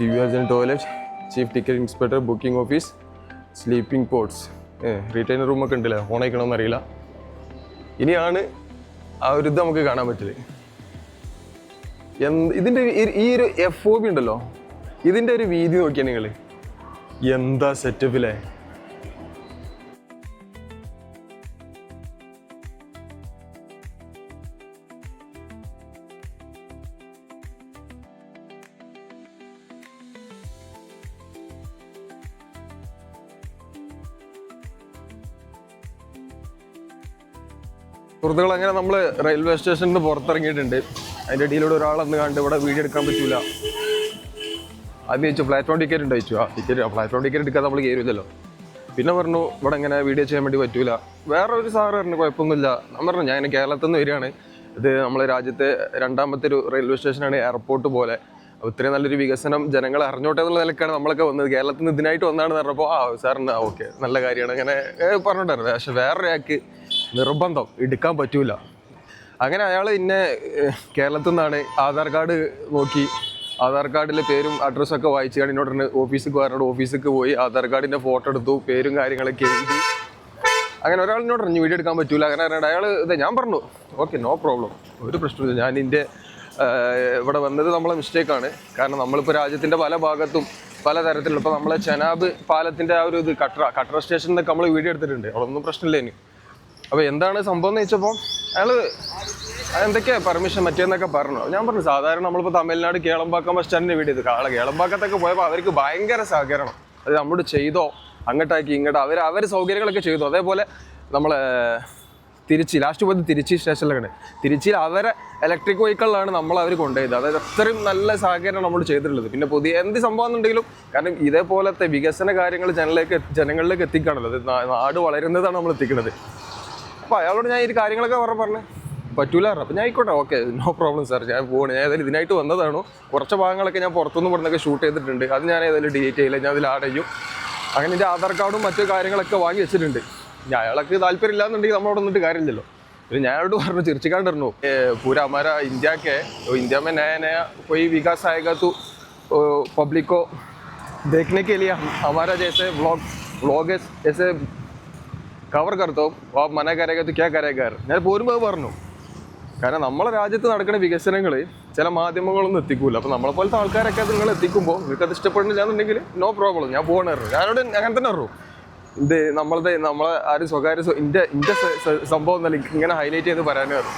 Divyangjan toilet chief ticket inspector booking office sleeping pods retiring റൂമൊക്കെ ഉണ്ടല്ലേ? ഓണയിക്കണമെന്നറിയില്ല ഇനിയാണ് ആ ഒരു ഇത് നമുക്ക് കാണാൻ പറ്റില്ല ഇതിന്റെ ഈ- ഒരു എഫ് ഒ ബി ഉണ്ടല്ലോ. ഇതിന്റെ ഒരു വീതി നോക്കിയാൽ നിങ്ങൾ എന്താ സെറ്റപ്പിലെ സുഹൃത്തുക്കൾ അങ്ങനെ നമ്മൾ റെയിൽവേ സ്റ്റേഷനിൽ നിന്ന് പുറത്തിറങ്ങിയിട്ടുണ്ട്. അതിന്റെ ഇടയിലൂടെ ഒരാളെന്ന് കണ്ട് ഇവിടെ വീഡിയോ എടുക്കാൻ പറ്റൂല. ആദ്യം ചോദിച്ചു പ്ലാറ്റ്ഫോം ടിക്കറ്റ് ഉണ്ട്? ചോദിച്ചു ആ ടിക്കറ്റ് പ്ലാറ്റ്ഫോം ടിക്കറ്റ് എടുക്കാതെ നമ്മൾ കയറില്ലല്ലോ പിന്നെ പറഞ്ഞു ഇവിടെ ഇങ്ങനെ വീഡിയോ ചെയ്യാൻ വേണ്ടി പറ്റൂല. വേറെ ഒരു സാറ് പറഞ്ഞു കുഴപ്പമൊന്നുമില്ല. ഞാൻ പറഞ്ഞു ഞാൻ കേരളത്തിൽ നിന്ന് വരികയാണ്. ഇത് നമ്മളെ രാജ്യത്തെ രണ്ടാമത്തെ ഒരു റെയിൽവേ സ്റ്റേഷനാണ് എയർപോർട്ട് പോലെ. ഒത്തിരി നല്ലൊരു വികസനം ജനങ്ങൾ അറിഞ്ഞോട്ടെ എന്നുള്ള നിലക്കാണ് നമ്മളൊക്കെ വന്നത്. കേരളത്തിൽ നിന്ന് ഇതിനായിട്ട് വന്നാണെന്ന് പറഞ്ഞപ്പോൾ ആ സാറിന് ഓക്കെ നല്ല കാര്യമാണ്. അങ്ങനെ പറഞ്ഞിട്ടുണ്ടായിരുന്നു. പക്ഷെ വേറൊരാൾക്ക് നിർബന്ധം എടുക്കാൻ പറ്റൂല. അങ്ങനെ അയാൾ ഇന്നെ കേരളത്തിൽ നിന്നാണ് ആധാർ കാർഡ് നോക്കി ആധാർ കാർഡിലെ പേരും അഡ്രസ്സും ഒക്കെ വായിച്ചു കഴിഞ്ഞ എന്നോട് ഓഫീസിൽ പോകാനോട് ഓഫീസിലേക്ക് പോയി ആധാർ കാർഡിന്റെ ഫോട്ടോ എടുത്തു പേരും കാര്യങ്ങളൊക്കെ എഴുതി. അങ്ങനെ ഒരാൾ എന്നോട് പറഞ്ഞു വീഡിയോ എടുക്കാൻ പറ്റൂല അങ്ങനെ അറിയാണ്ട് അയാൾ ഇത് ഞാൻ പറഞ്ഞു ഓക്കെ നോ പ്രോബ്ലം ഒരു പ്രശ്നമില്ല ഞാൻ ഇതിന്റെ ഇവിടെ വന്നത് നമ്മളെ മിസ്റ്റേക്കാണ് കാരണം നമ്മളിപ്പോൾ രാജ്യത്തിന്റെ പല ഭാഗത്തും പല തരത്തിലുള്ള ഇപ്പോൾ നമ്മളെ ചെനാബ് പാലത്തിന്റെ ആ ഒരു ഇത് കട്ടറ കട്ടറ സ്റ്റേഷനിൽ നമ്മൾ വീഡിയോ എടുത്തിട്ടുണ്ട്. അവിടെ ഒന്നും പ്രശ്നമില്ല ഇനി. അപ്പോൾ എന്താണ് സംഭവം എന്ന് വെച്ചപ്പോൾ അയാൾ എന്തൊക്കെയാ പെർമിഷൻ മറ്റേന്നൊക്കെ പറഞ്ഞു. ഞാൻ പറഞ്ഞു സാധാരണ നമ്മളിപ്പോൾ തമിഴ്നാട് കേളമ്പാക്കം ബസ് സ്റ്റാൻഡിന് വീഡിയോ ഇത് കാള കേളമ്പാക്കത്തൊക്കെ പോയപ്പോൾ അവർക്ക് ഭയങ്കര സഹകരണം. അത് നമ്മോട് ചെയ്തോ അങ്ങോട്ടാക്കി ഇങ്ങോട്ട് അവർ അവർ സൗകര്യങ്ങളൊക്കെ ചെയ്തു. അതേപോലെ നമ്മളെ തിരിച്ചി ലാസ്റ്റ് പോയത് തിരിച്ചി സ്റ്റേഷനിലൊക്കെ തിരുച്ചിയിൽ അവരെ ഇലക്ട്രിക് വെഹിക്കിളിലാണ് നമ്മൾ അവർ കൊണ്ടുപോയത്. അതായത് അത്രയും നല്ല സഹകരണം നമ്മൾ ചെയ്തിട്ടുള്ളത്. പിന്നെ പുതിയ എന്ത് സംഭവം എന്നുണ്ടെങ്കിലും കാരണം ഇതേപോലത്തെ വികസന കാര്യങ്ങൾ ജനങ്ങളിലേക്ക് ജനങ്ങളിലേക്ക് എത്തിക്കുകയാണല്ലോ. അത് നാട് വളരുന്നതാണ് നമ്മൾ എത്തിക്കുന്നത്. അപ്പോൾ അയാളോട് ഞാൻ ഈ കാര്യങ്ങളൊക്കെ പറഞ്ഞ പറഞ്ഞു പറ്റൂല പറഞ്ഞു അപ്പോൾ ഞാൻ ആയിക്കോട്ടെ ഓക്കെ നോ പ്രോബ്ലം സാർ ഞാൻ പോകണം ഞാൻ ഏതായാലും ഇതിനായിട്ട് വന്നതാണോ കുറച്ച് ഭാഗങ്ങളൊക്കെ ഞാൻ പുറത്തുനിന്ന് പറഞ്ഞൊക്കെ ഷൂട്ട് ചെയ്തിട്ടുണ്ട് അത് ഞാൻ ഏതായാലും ഡിലീറ്റ് ചെയ്യില്ല ഞാൻ അതിൽ ആഡ് ചെയ്യും അങ്ങനെ എൻ്റെ ആധാർ കാർഡും മറ്റു കാര്യങ്ങളൊക്കെ വാങ്ങി വെച്ചിട്ടുണ്ട് ഇനി അയാൾക്ക് താല്പര്യം ഇല്ലാന്നുണ്ടെങ്കിൽ നമ്മളോട് വന്നിട്ട് കാര്യമില്ലല്ലോ പിന്നെ ഞാനോട് പറഞ്ഞു ചിരിച്ചിക്കാണ്ട് പറഞ്ഞു "ए, पूरा हमारा इंडिया के तो इंडिया में नया नया कोई विकास आएगा तो पब्लिक को देखने के लिए हम- हमारा जैसे व्लॉग व्लॉग ऐसे കവർ കറുത്തോ? ആ മന കരകത്ത് ക്യാ കരകാർ ഞാൻ പോരുമ്പോൾ പറഞ്ഞു. കാരണം നമ്മളെ രാജ്യത്ത് നടക്കുന്ന വികസനങ്ങൾ ചില മാധ്യമങ്ങളൊന്നും എത്തിക്കൂല. അപ്പോൾ നമ്മളെ പോലത്തെ ആൾക്കാരൊക്കെ നിങ്ങൾ എത്തിക്കുമ്പോൾ നിങ്ങൾക്ക് അത് ഇഷ്ടപ്പെടുന്നില്ല എന്നുണ്ടെങ്കിൽ നോ പ്രോബ്ലം ഞാൻ പോകണമായിരുന്നു ഞാനോട് അങ്ങനെ തന്നെ പറഞ്ഞു ഇത് നമ്മളത് നമ്മളെ ആരും സ്വകാര്യ ഇന്റെ സ- സംഭവം എന്നല്ല ഇങ്ങനെ ഹൈലൈറ്റ് ചെയ്ത് പറയാനേ പറഞ്ഞു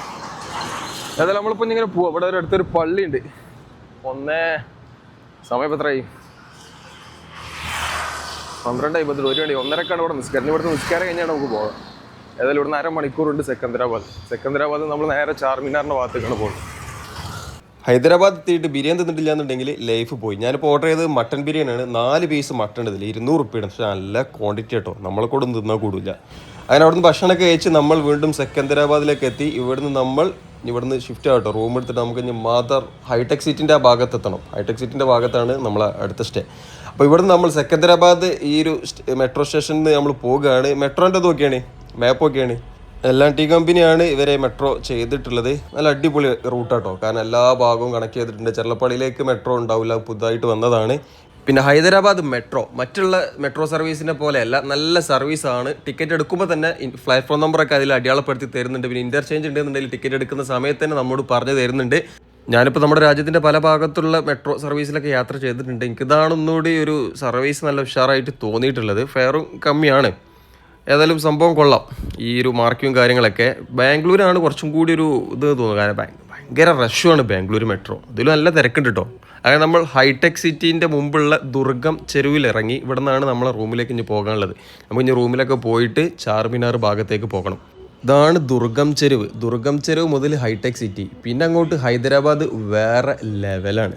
ഏതായാലും നമ്മളിപ്പോൾ ഇങ്ങനെ പോവാം. ഇവിടെ ഒരു അടുത്തൊരു പള്ളിയുണ്ട്. ഒന്നേ സമയം എത്രയായി പന്ത്രണ്ട് അമ്പത്തി ഒരു മണി ഒന്നരക്കാണ് ഇവിടെ നിസ്കാരം. ഇവിടുത്തെ നിസ്കാരം കഴിഞ്ഞാണ് നമുക്ക് പോകാം. ഏതായാലും ഇവിടുന്ന് അരമണിക്കൂറുണ്ട് സെക്കന്ദരാബാദ്. സെക്കന്ദരാബാദ് നമ്മൾ നേരെ ചാർമിനാറിന്റെ ഭാഗത്തേക്കാണ് പോകുന്നത്. ഹൈദരാബാദ് എത്തിയിട്ട് ബിരിയാണി തിന്നിട്ടില്ല എന്നുണ്ടെങ്കിൽ ലൈഫ് പോയി. ഞാനിപ്പോൾ ഓർഡർ ചെയ്തത് മട്ടൺ ബിരിയാണിയാണ് നാല് പീസ് മട്ടൺ ഇതിൽ ഇരുന്നൂറ് ഉപ്പിയാണ് പക്ഷേ നല്ല ക്വാണ്ടിറ്റി കേട്ടോ. നമ്മളെ കൂടെ ഒന്നും തിന്നാൽ കൂടില്ല അങ്ങനെ അവിടുന്ന് ഭക്ഷണമൊക്കെ കഴിച്ച് നമ്മൾ വീണ്ടും സെക്കന്ദരാബാദിലേക്ക് എത്തി. ഇവിടുന്ന് നമ്മൾ ഇവിടുന്ന് ഷിഫ്റ്റ് ആവട്ടോ. റൂം എടുത്തിട്ട് നമുക്ക് ഇനി മാതർ ഹൈടെക് സീറ്റിന്റെ ആ ഭാഗത്ത് എത്തണം ഹൈടെക് സീറ്റിന്റെ ഭാഗത്താണ് നമ്മളെ അടുത്ത സ്റ്റേ അപ്പോൾ ഇവിടുന്ന് നമ്മൾ സെക്കന്ദരാബാദ് ഈ ഒരു മെട്രോ സ്റ്റേഷനിൽ നമ്മൾ പോവുകയാണ്. മെട്രോന്റെ നോക്കിയാണ്? മാപ്പ് നോക്കിയാണ്? എല്ലാം ടി കമ്പനിയാണ് ഇവരെ മെട്രോ ചെയ്തിട്ടുള്ളത്. നല്ല അടിപൊളി റൂട്ടാട്ടോ. കാരണം എല്ലാ ഭാഗവും കണക്ട് ചെയ്തിട്ടുണ്ട്. ചെറുപ്പള്ളിയിലേക്ക് മെട്രോ ഉണ്ടാവില്ല. പുതുതായിട്ട് വന്നതാണ്. പിന്നെ ഹൈദരാബാദ് മെട്രോ മറ്റുള്ള മെട്രോ സർവീസിനെ പോലെയല്ല നല്ല സർവീസാണ്. ടിക്കറ്റ് എടുക്കുമ്പോൾ തന്നെ പ്ലാറ്റ്ഫോം നമ്പറൊക്കെ അതിൽ അടയാളപ്പെടുത്തി തരുന്നുണ്ട്. പിന്നെ ഇന്റർചേഞ്ച് ഉണ്ടെന്നുണ്ടെങ്കിൽ ടിക്കറ്റ് എടുക്കുന്ന സമയത്ത് തന്നെ നമ്മോട് പറഞ്ഞു തരുന്നുണ്ട്. ഞാനിപ്പോൾ നമ്മുടെ രാജ്യത്തിന്റെ പല ഭാഗത്തുള്ള മെട്രോ സർവീസിലൊക്കെ യാത്ര ചെയ്തിട്ടുണ്ട്. എനിക്ക് ഇതാണൊന്നുകൂടി ഒരു സർവീസ് നല്ല ഉഷാറായിട്ട് തോന്നിയിട്ടുള്ളത്. ഫെയറും കമ്മിയാണ്. ഏതായാലും സംഭവം കൊള്ളാം. ഈ ഒരു മാർക്കിയും കാര്യങ്ങളൊക്കെ. ബാംഗ്ലൂരാണ് കുറച്ചും കൂടി ഒരു ഇത് തോന്നുന്നത് കാരണം ഭയ- ഭയങ്കര റഷുമാണ് ബാംഗ്ലൂർ മെട്രോ ഇതിലും നല്ല തിരക്കുണ്ട് കേട്ടോ അങ്ങനെ നമ്മൾ ഹൈടെക് സിറ്റീന്റെ മുമ്പുള്ള ദുർഗം ചെരുവിൽ ഇറങ്ങി ഇവിടെ നിന്നാണ് നമ്മളെ റൂമിലേക്ക് ഇനി പോകാനുള്ളത്. നമുക്ക് ഇനി റൂമിലൊക്കെ പോയിട്ട് ചാർമിനാർ ഭാഗത്തേക്ക് പോകണം. ഇതാണ് ദുർഗം ചെരുവ്. ദുർഗം ചെരുവ് മുതൽ ഹൈടെക് സിറ്റി പിന്നെ അങ്ങോട്ട് ഹൈദരാബാദ് വേറെ ലെവലാണ്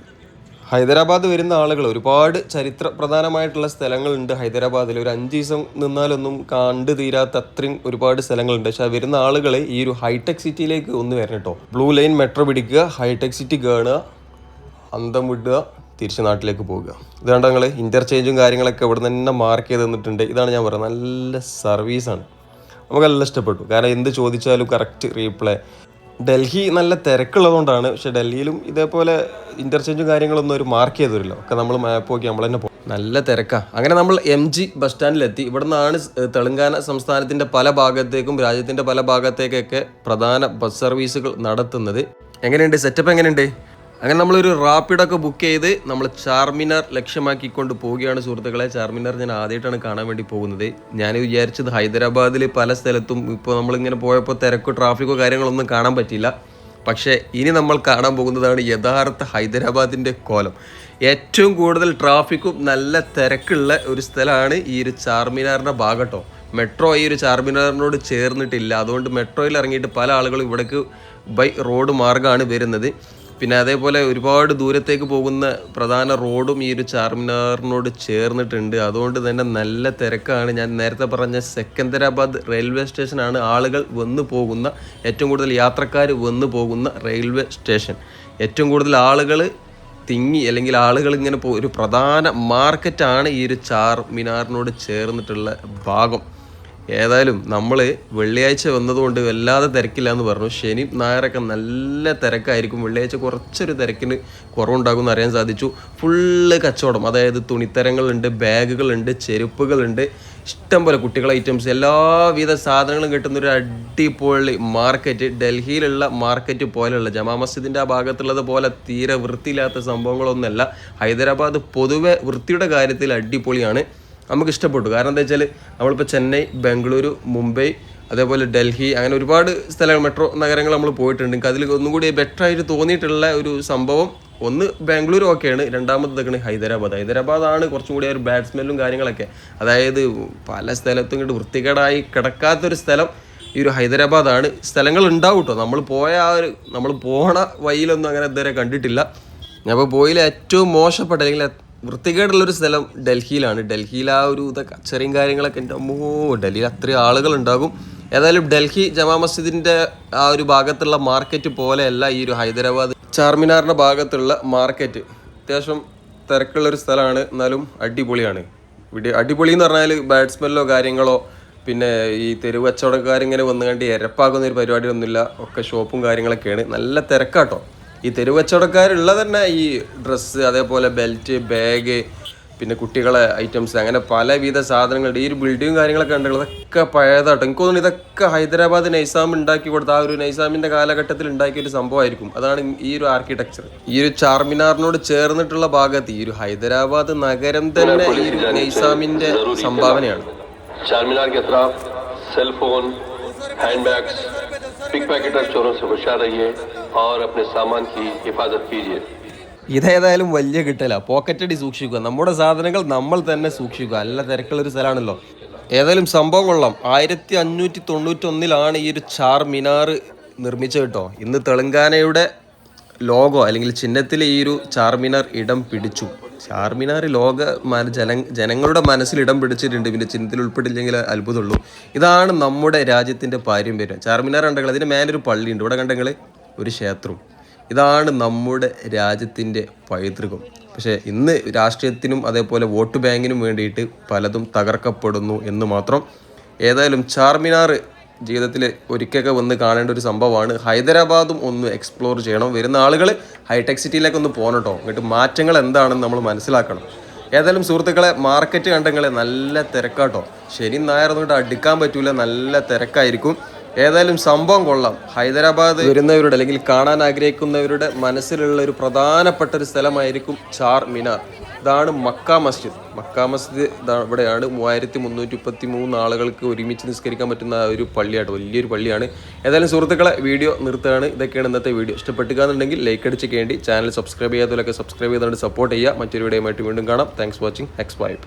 ഹൈദരാബാദ് വരുന്ന ആളുകൾ ഒരുപാട് ചരിത്ര പ്രധാനമായിട്ടുള്ള സ്ഥലങ്ങളുണ്ട് ഹൈദരാബാദിൽ. ഒരു അഞ്ച് ദിവസം നിന്നാലൊന്നും കണ്ടു തീരാത്ത അത്രയും ഒരുപാട് സ്ഥലങ്ങളുണ്ട്. പക്ഷെ വരുന്ന ആളുകൾ ഈ ഒരു ഹൈടെക് സിറ്റിയിലേക്ക് ഒന്ന് വരണം കേട്ടോ ബ്ലൂ ലൈൻ മെട്രോ പിടിക്കുക ഹൈടെക് സിറ്റി കാണുക അന്തം വിടുക തിരിച്ച് നാട്ടിലേക്ക് പോകുക ഇതാണ്ട് ഞങ്ങൾ ഇന്റർചേഞ്ചും കാര്യങ്ങളൊക്കെ ഇവിടെ തന്നെ മാർക്ക് ചെയ്ത് തന്നിട്ടുണ്ട്. ഇതാണ് ഞാൻ പറയുന്നത് നല്ല സർവീസാണ് നമുക്ക് നല്ല ഇഷ്ടപ്പെട്ടു. കാരണം എന്ത് ചോദിച്ചാലും കറക്റ്റ് റീപ്ലൈ ഡൽഹി നല്ല തിരക്കുള്ളതുകൊണ്ടാണ്. പക്ഷെ ഡൽഹിയിലും ഇതേപോലെ ഇന്റർചേഞ്ചും കാര്യങ്ങളൊന്നും ഒരു മാർക്ക് ചെയ്തില്ല ഒക്കെ നമ്മൾ മാപ്പ് നോക്കി നമ്മൾ തന്നെ പോകും നല്ല തിരക്കാ. അങ്ങനെ നമ്മൾ എം ജി ബസ് സ്റ്റാൻഡിലെത്തി ഇവിടെ നിന്നാണ് തെലങ്കാന സംസ്ഥാനത്തിന്റെ പല ഭാഗത്തേക്കും രാജ്യത്തിന്റെ പല ഭാഗത്തേക്കൊക്കെ പ്രധാന ബസ് സർവീസുകൾ നടത്തുന്നത്. എങ്ങനെയുണ്ട്? സെറ്റപ്പ് എങ്ങനെയുണ്ട്? അങ്ങനെ നമ്മളൊരു റാപ്പിഡൊക്കെ ബുക്ക് ചെയ്ത് നമ്മൾ ചാർമിനാർ ലക്ഷ്യമാക്കിക്കൊണ്ട് പോവുകയാണ് സുഹൃത്തുക്കളെ. ചാർമിനാർ ഞാൻ ആദ്യമായിട്ടാണ് കാണാൻ വേണ്ടി പോകുന്നത്. ഞാൻ വിചാരിച്ചത് ഹൈദരാബാദിൽ പല സ്ഥലത്തും ഇപ്പോൾ നമ്മളിങ്ങനെ പോയപ്പോൾ തിരക്കോ ട്രാഫിക്കോ കാര്യങ്ങളൊന്നും കാണാൻ പറ്റില്ല പക്ഷേ ഇനി നമ്മൾ കാണാൻ പോകുന്നതാണ് യഥാർത്ഥ ഹൈദരാബാദിന്റെ കോലം. ഏറ്റവും കൂടുതൽ ട്രാഫിക്കും നല്ല തിരക്കുള്ള ഒരു സ്ഥലമാണ് ഈ ഒരു ചാർമിനാറിന്റെ ഭാഗട്ടോ. മെട്രോ ഈ ഒരു ചാർമിനാറിനോട് ചേർന്നിട്ടില്ല. അതുകൊണ്ട് മെട്രോയിൽ ഇറങ്ങിയിട്ട് പല ആളുകളും ഇവിടേക്ക് ബൈ റോഡ് മാർഗമാണ് വരുന്നത്. പിന്നെ അതേപോലെ ഒരുപാട് ദൂരത്തേക്ക് പോകുന്ന പ്രധാന റോഡും ഈ ഒരു ചാർമിനാറിനോട് ചേർന്നിട്ടുണ്ട്. അതുകൊണ്ട് തന്നെ നല്ല തിരക്കാണ്. ഞാൻ നേരത്തെ പറഞ്ഞ സെക്കന്ദരാബാദ് റെയിൽവേ സ്റ്റേഷനാണ് ആളുകൾ വന്നു പോകുന്ന ഏറ്റവും കൂടുതൽ യാത്രക്കാർ വന്നു പോകുന്ന റെയിൽവേ സ്റ്റേഷൻ. ഏറ്റവും കൂടുതൽ ആളുകൾ തിങ്ങി അല്ലെങ്കിൽ ആളുകൾ ഇങ്ങനെ ഒരു പ്രധാന മാർക്കറ്റാണ് ഈ ഒരു ചാർ മിനാറിനോട് ചേർന്നിട്ടുള്ള ഭാഗം. ഏതായാലും നമ്മൾ വെള്ളിയാഴ്ച വന്നതുകൊണ്ട് വല്ലാതെ തിരക്കില്ല എന്ന് പറഞ്ഞു. ശനി ഞായറൊക്കെ നല്ല തിരക്കായിരിക്കും. വെള്ളിയാഴ്ച കുറച്ചൊരു തിരക്കിന് കുറവുണ്ടാകുമെന്ന് അറിയാൻ സാധിച്ചു. ഫുള്ള് കച്ചവടം അതായത് തുണിത്തരങ്ങളുണ്ട് ബാഗുകളുണ്ട് ചെരുപ്പുകളുണ്ട്. ഇഷ്ടം പോലെ കുട്ടികളെ ഐറ്റംസ് എല്ലാവിധ സാധനങ്ങളും കിട്ടുന്ന ഒരു അടിപൊളി മാർക്കറ്റ് ഡൽഹിയിലുള്ള മാർക്കറ്റ് പോലെയുള്ള ജമാ മസ്ജിദിന്റെ ആ ഭാഗത്തുള്ളത് പോലെ തീരെ വൃത്തിയില്ലാത്ത സംഭവങ്ങളൊന്നുമല്ല. ഹൈദരാബാദ് പൊതുവെ വൃത്തിയുടെ കാര്യത്തിൽ അടിപൊളിയാണ്. നമുക്ക് ഇഷ്ടപ്പെട്ടു കാരണം എന്താ വെച്ചാൽ നമ്മളിപ്പോൾ ചെന്നൈ ബംഗളൂരു മുംബൈ അതേപോലെ ഡൽഹി അങ്ങനെ ഒരുപാട് സ്ഥലങ്ങൾ മെട്രോ നഗരങ്ങൾ നമ്മൾ പോയിട്ടുണ്ട്. അതിൽ ഒന്നും കൂടി ബെറ്റർ ആയിട്ട് തോന്നിയിട്ടുള്ള ഒരു സംഭവം ഒന്ന് ബാംഗ്ലൂർ ഒക്കെയാണ്. രണ്ടാമത് നിൽക്കുന്നത് ഹൈദരാബാദ്. ഹൈദരാബാദാണ് കുറച്ചും കൂടി ഒരു സ്മെല്ലും കാര്യങ്ങളൊക്കെ. അതായത് പല സ്ഥലത്തും ഇങ്ങോട്ട് വൃത്തികേടായി കിടക്കാത്തൊരു സ്ഥലം ഈ ഒരു ഹൈദരാബാദാണ് സ്ഥലങ്ങൾ ഉണ്ടാവും കേട്ടോ നമ്മൾ പോയ ആ ഒരു നമ്മൾ പോണ വഴിയിലൊന്നും അങ്ങനെ ഇതുവരെ കണ്ടിട്ടില്ല. ഞാൻ ഇപ്പോൾ പോയിലെ ഏറ്റവും മോശപ്പെട്ട അല്ലെങ്കിൽ വൃത്തികേടുള്ളൊരു സ്ഥലം ഡൽഹിയിലാണ്. ഡൽഹിയിൽ ആ ഒരു ഇതൊക്കെ കാര്യങ്ങളൊക്കെ എന്റെ അമ്മോ ഡൽഹിയിൽ അത്രയും ആളുകൾ ഉണ്ടാകും ഏതായാലും ഡൽഹി ജമാ മസ്ജിദിന്റെ ആ ഒരു ഭാഗത്തുള്ള മാർക്കറ്റ് പോലെയല്ല ഈ ഒരു ഹൈദരാബാദ് ചാർമിനാറിന്റെ ഭാഗത്തുള്ള മാർക്കറ്റ്. അത്യാവശ്യം തിരക്കുള്ളൊരു സ്ഥലമാണ്. എന്നാലും അടിപൊളിയാണ്. ഇവിടെ അടിപൊളി എന്ന് പറഞ്ഞാൽ ബാഡ് സ്മെല്ലോ കാര്യങ്ങളോ പിന്നെ ഈ തെരുവ് കച്ചവടക്കാരിങ്ങനെ വന്നു കണ്ട് എരപ്പാകുന്ന ഒരു പരിപാടിയൊന്നുമില്ല. ഒക്കെ ഷോപ്പും കാര്യങ്ങളൊക്കെയാണ്. നല്ല തിരക്കാട്ടോ. ഈ തെരുവച്ചവടക്കാരുള്ള തന്നെ ഈ ഡ്രസ്സ് അതേപോലെ ബെൽറ്റ് ബാഗ് പിന്നെ കുട്ടികളെ ഐറ്റംസ് അങ്ങനെ പലവിധ സാധനങ്ങളുടെ ഈ ഒരു ബിൽഡിങ്ങും കാര്യങ്ങളൊക്കെ ഉണ്ടല്ലോ ഇതൊക്കെ പഴയതാട്ടോ. എനിക്ക് തോന്നുന്നു ഇതൊക്കെ ഹൈദരാബാദ് നൈസാം ഉണ്ടാക്കി കൊടുത്ത ആ ഒരു നൈസാമിന്റെ കാലഘട്ടത്തിൽ ഉണ്ടാക്കിയ ഒരു സംഭവമായിരിക്കും. അതാണ് ഈ ഒരു ആർക്കിടെക്ചർ ഈ ഒരു ചാർമിനാറിനോട് ചേർന്നിട്ടുള്ള ഭാഗത്ത് ഈ ഒരു ഹൈദരാബാദ് നഗരം തന്നെ ഈ ഒരു നൈസാമിന്റെ സംഭാവനയാണ്. Charminar cellphone hand bags packet चोरों से होशियार रहिए और अपने सामान की हिफाजत कीजिए ഇതേതായാലും വലിയ കിട്ടല പോക്കറ്റടി സൂക്ഷിക്കുക നമ്മുടെ സാധനങ്ങൾ നമ്മൾ തന്നെ സൂക്ഷിക്കുക നല്ല തിരക്കുള്ളൊരു സ്ഥലമാണല്ലോ ഏതായാലും സംഭവം കൊള്ളാം ആയിരത്തി അഞ്ഞൂറ്റി തൊണ്ണൂറ്റൊന്നിലാണ് ഈ ഒരു ചാർ മിനാർ നിർമ്മിച്ചത് കേട്ടോ ഇന്ന് തെലങ്കാനയുടെ ലോഗോ അല്ലെങ്കിൽ ചിഹ്നത്തിൽ ഈ ഒരു ചാർമിനാർ ഇടം പിടിച്ചു ചാർമിനാർ ലോക മന- ജന ജനങ്ങളുടെ മനസ്സിൽ ഇടം പിടിച്ചിട്ടുണ്ട് പിന്നെ ചിഹ്നത്തിൽ ഉൾപ്പെട്ടില്ലെങ്കിൽ അത്ഭുതമുള്ളൂ ഇതാണ് നമ്മുടെ രാജ്യത്തിൻ്റെ പാരമ്പര്യം ചാർമിനാർ കണ്ടെങ്കിൽ അതിൻ്റെ മേലൊരു പള്ളിയുണ്ട് ഇവിടെ കണ്ടെങ്കിൽ ഒരു ക്ഷേത്രവും. ഇതാണ് നമ്മുടെ രാജ്യത്തിന്റെ പൈതൃകം. പക്ഷേ ഇന്ന് രാഷ്ട്രീയത്തിനും അതേപോലെ വോട്ട് ബാങ്കിനും വേണ്ടിയിട്ട് പലതും തകർക്കപ്പെടുന്നു എന്ന് മാത്രം ഏതായാലും ചാർമിനാർ ജീവിതത്തിൽ ഒരിക്കലൊക്കെ വന്ന് കാണേണ്ട ഒരു സംഭവമാണ്. ഹൈദരാബാദും ഒന്ന് എക്സ്പ്ലോർ ചെയ്യണം. വരുന്ന ആളുകൾ ഹൈടെക് സിറ്റിയിലേക്ക് ഒന്ന് പോകണം കേട്ടോ എന്നിട്ട് മാറ്റങ്ങൾ എന്താണെന്ന് നമ്മൾ മനസ്സിലാക്കണം. ഏതായാലും സുഹൃത്തുക്കളെ മാർക്കറ്റ് കണ്ടെങ്കിൽ നല്ല തിരക്കാട്ടോ ശനി ഞായർ തൊട്ട് അടുക്കാൻ പറ്റൂല. നല്ല തിരക്കായിരിക്കും. ഏതായാലും സംഭവം കൊള്ളാം. ഹൈദരാബാദ് വരുന്നവരുടെ അല്ലെങ്കിൽ കാണാൻ ആഗ്രഹിക്കുന്നവരുടെ മനസ്സിലുള്ള ഒരു പ്രധാനപ്പെട്ട ഒരു സ്ഥലമായിരിക്കും ചാർ മിനാർ. ഇതാണ് മക്ക മസ്ജിദ്. മക്ക മസ്ജിദ് ഇവിടെയാണ് മൂവായിരത്തി മുന്നൂറ്റി മുപ്പത്തി മൂന്ന് ആളുകൾക്ക് ഒരുമിച്ച് നിസ്കരിക്കാൻ പറ്റുന്ന ഒരു പള്ളിയായിട്ട് വലിയൊരു പള്ളിയാണ്. ഏതായാലും സുഹൃത്തുക്കളെ വീഡിയോ നിർത്തുകയാണ്. ഇതൊക്കെയാണ് ഇന്നത്തെ വീഡിയോ. ഇഷ്ടപ്പെട്ടുക എന്നുണ്ടെങ്കിൽ ലൈക്ക് അടിച്ച് കേണ്ടി. ചാനൽ സബ്സ്ക്രൈബ് ചെയ്യാത്തവരൊക്കെ സബ്സ്ക്രൈബ് ചെയ്തുകൊണ്ട് സപ്പോർട്ട് ചെയ്യുക. മറ്റൊരു വീഡിയോയുമായിട്ട് വീണ്ടും കാണാം. Thanks watching X vibe